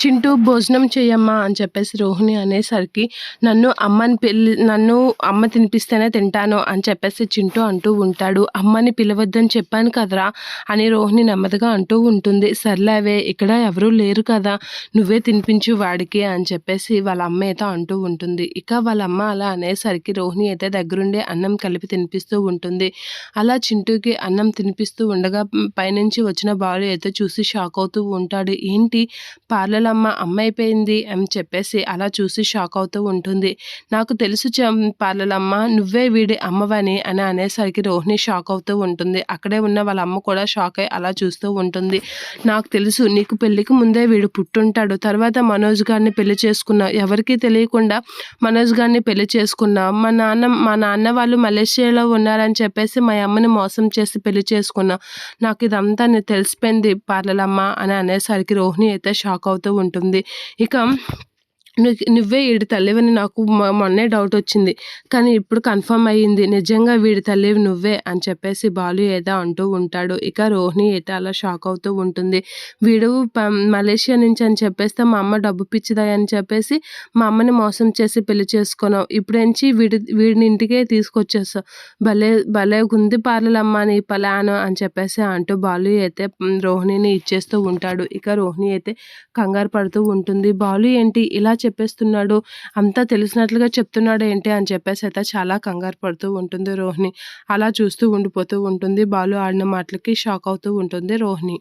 చింటూ భోజనం చెయ్యమ్మా అని చెప్పేసి రోహిణి అనేసరికి నన్ను అమ్మని పిల్ల నన్ను అమ్మ తినిపిస్తేనే తింటాను అని చెప్పేసి చింటూ అంటూ ఉంటాడు. అమ్మని పిలవద్దని చెప్పాను కదరా అని రోహిణి నెమ్మదిగా అంటూ ఉంటుంది. సర్లేవే ఇక్కడ ఎవరూ లేరు కదా నువ్వే తినిపించు వాడికి అని చెప్పేసి వాళ్ళ అమ్మ అయితే అంటూ ఉంటుంది. ఇక వాళ్ళ అమ్మ అలా అనేసరికి రోహిణి అయితే దగ్గరుండి అన్నం కలిపి తినిపిస్తూ ఉంటుంది. అలా చింటూకి అన్నం తినిపిస్తూ ఉండగా పైనుంచి వచ్చిన బాలు అయితే చూసి షాక్ అవుతూ ఉంటాడు. ఏంటి? పార్లర్ పార్లమ్మ అమ్మైపోయింది అని చెప్పేసి అలా చూసి షాక్ అవుతూ ఉంటుంది. నాకు తెలుసు పార్లలమ్మ నువ్వే వీడి అమ్మవని అని అనేసరికి రోహిణి షాక్ అవుతూ ఉంటుంది. అక్కడే ఉన్న వాళ్ళ అమ్మ కూడా షాక్ అయ్యి అలా చూస్తూ ఉంటుంది. నాకు తెలుసు నీకు పెళ్ళికి ముందే వీడు పుట్టుంటాడు. తర్వాత మనోజ్ గారిని పెళ్ళి చేసుకున్నావు ఎవరికి తెలియకుండా మనోజ్ గారిని పెళ్ళి చేసుకున్నావు మా నాన్న మా నాన్న వాళ్ళు మలేషియాలో ఉన్నారని చెప్పేసి మా అమ్మని మోసం చేసి పెళ్ళి చేసుకున్నావు నాకు ఇదంతా తెలిసిపోయింది పార్లలమ్మ అని అనేసరికి రోహిణి అయితే షాక్ అవుతూ ఉంటుంది. ఇక నువ్వే వీడి తల్లివని నాకు మొన్నే డౌట్ వచ్చింది. కానీ ఇప్పుడు కన్ఫర్మ్ అయ్యింది. నిజంగా వీడి తల్లివి నువ్వే అని చెప్పేసి బాలు ఏదో అంటూ ఉంటాడు. ఇక రోహిణి అయితే అలా షాక్ అవుతూ ఉంటుంది. వీడు మలేషియా నుంచి అని చెప్పేస్తే మా అమ్మ డబ్బు పిచ్చిదా అని చెప్పేసి మా అమ్మని మోసం చేసి పెళ్ళి చేసుకున్నావు. ఇప్పుడు నుంచి వీడి వీడిని ఇంటికే తీసుకొచ్చేస్తావు. భలే భలే గుంది పార్లమ్మ నీ పలాను అని చెప్పేసి అంటూ బాలు అయితే రోహిణిని ఇచ్చేస్తూ ఉంటాడు. ఇక రోహిణి అయితే కంగారు పడుతూ ఉంటుంది. బాలు ఏంటి? ఇలా చెప్పేస్తున్నాడు. అంతా తెలిసినట్లుగా చెప్తున్నాడు ఏంటి అని చెప్పేసి అయితే చాలా కంగారు పడుతూ ఉంటుంది రోహిణి. అలా చూస్తూ ఉండిపోతూ ఉంటుంది. బాలు ఆడిన మాటలకి షాక్ అవుతూ ఉంటుంది రోహిణి.